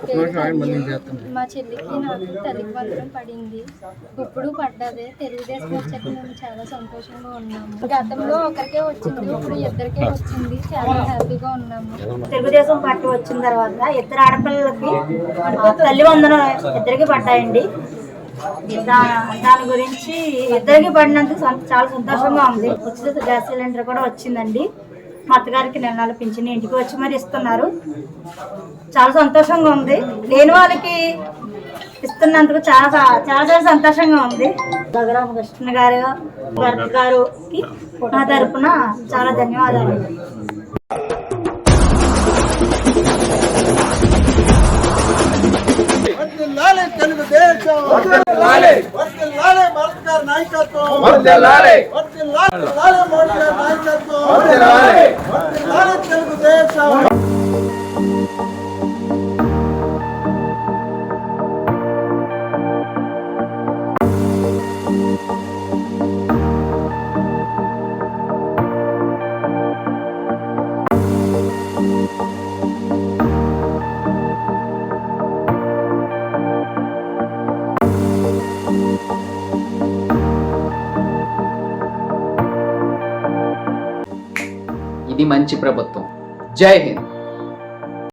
మా చెల్లికి నాకు తల్లికి వందనం పడింది. ఇప్పుడు పడ్డదే. తెలుగుదేశం వచ్చాక మేము చాలా సంతోషంగా ఉన్నాము. గతంలో ఒకరికే వచ్చింది. ఇప్పుడు ఇద్దరికే వచ్చింది. చాలా హ్యాపీగా ఉన్నాము. తెలుగుదేశం పార్టీ వచ్చిన తర్వాత ఇద్దరు ఆడపిల్లలకి తల్లి వందనం ఇద్దరికి పడ్డాయండి. దా- దాని గురించి ఇద్దరికి పడినందుకు చాలా సంతోషంగా ఉంది. ఉచిత గ్యాస్ సిలిండర్ కూడా వచ్చిందండి. మా అత్తగారికి నెల నెల పింఛన్ ఇంటికి వచ్చి మరి ఇస్తున్నారు. చాలా సంతోషంగా ఉంది. లేని వాళ్ళకి ఇస్తున్నందుకు చాలా చాలా చాలా సంతోషంగా ఉంది. దగ్గర కృష్ణ గారు భరత్ గారుకి నా తరపున చాలా ధన్యవాదాలు. తెలుగుదేశం గారి నాయకత్వం. ఇది మంచి ప్రభుత్వం. జై హింద్.